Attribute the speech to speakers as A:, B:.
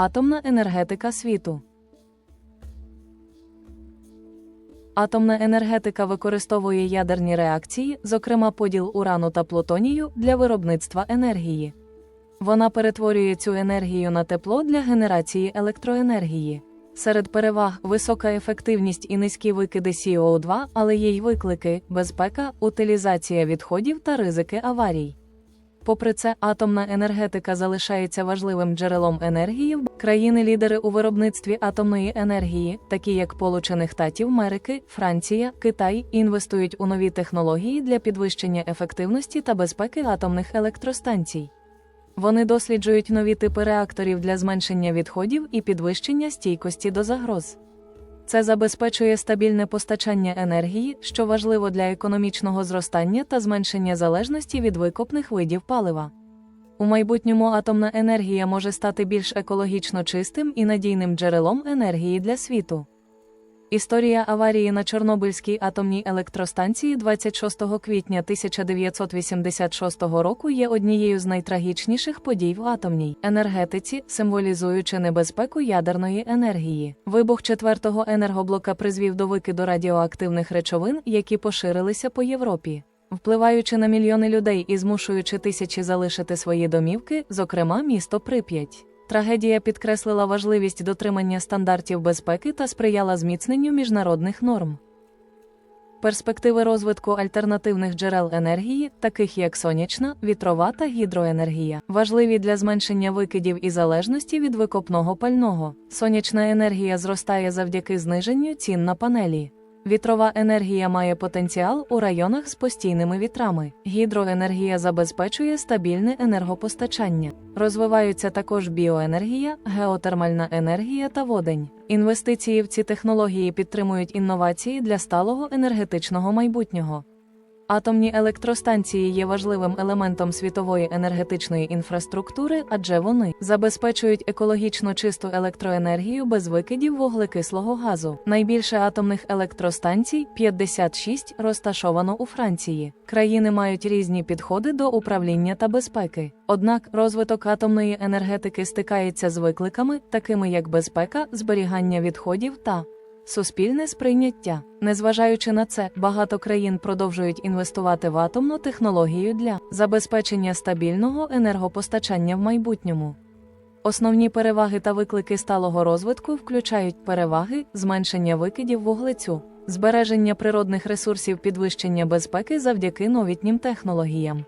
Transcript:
A: Атомна енергетика світу. Атомна енергетика використовує ядерні реакції, зокрема поділ урану та плутонію, для виробництва енергії. Вона перетворює цю енергію на тепло для генерації електроенергії. Серед переваг висока ефективність і низькі викиди CO2, але є й виклики, безпека, утилізація відходів та ризики аварій. Попри це, атомна енергетика залишається важливим джерелом енергії. Країни-лідери у виробництві атомної енергії, такі як Сполучених Штатів Америки, Франція, Китай, інвестують у нові технології для підвищення ефективності та безпеки атомних електростанцій. Вони досліджують нові типи реакторів для зменшення відходів і підвищення стійкості до загроз. Це забезпечує стабільне постачання енергії, що важливо для економічного зростання та зменшення залежності від викопних видів палива. У майбутньому атомна енергія може стати більш екологічно чистим і надійним джерелом енергії для світу. Історія аварії на Чорнобильській атомній електростанції 26 квітня 1986 року є однією з найтрагічніших подій в атомній енергетиці, символізуючи небезпеку ядерної енергії. Вибух четвертого енергоблока призвів до викиду радіоактивних речовин, які поширилися по Європі. Впливаючи на мільйони людей і змушуючи тисячі залишити свої домівки, зокрема місто Прип'ять. Трагедія підкреслила важливість дотримання стандартів безпеки та сприяла зміцненню міжнародних норм. Перспективи розвитку альтернативних джерел енергії, таких як сонячна, вітрова та гідроенергія, важливі для зменшення викидів і залежності від викопного пального. Сонячна енергія зростає завдяки зниженню цін на панелі. Вітрова енергія має потенціал у районах з постійними вітрами. Гідроенергія забезпечує стабільне енергопостачання. Розвиваються також біоенергія, геотермальна енергія та водень. Інвестиції в ці технології підтримують інновації для сталого енергетичного майбутнього. Атомні електростанції є важливим елементом світової енергетичної інфраструктури, адже вони забезпечують екологічно чисту електроенергію без викидів вуглекислого газу. Найбільше атомних електростанцій 56 розташовано у Франції. Країни мають різні підходи до управління та безпеки. Однак розвиток атомної енергетики стикається з викликами, такими як безпека, зберігання відходів та Суспільне сприйняття. Незважаючи на це, багато країн продовжують інвестувати в атомну технологію для забезпечення стабільного енергопостачання в майбутньому. Основні переваги та виклики сталого розвитку включають переваги, зменшення викидів вуглецю, збереження природних ресурсів, підвищення безпеки завдяки новітнім технологіям.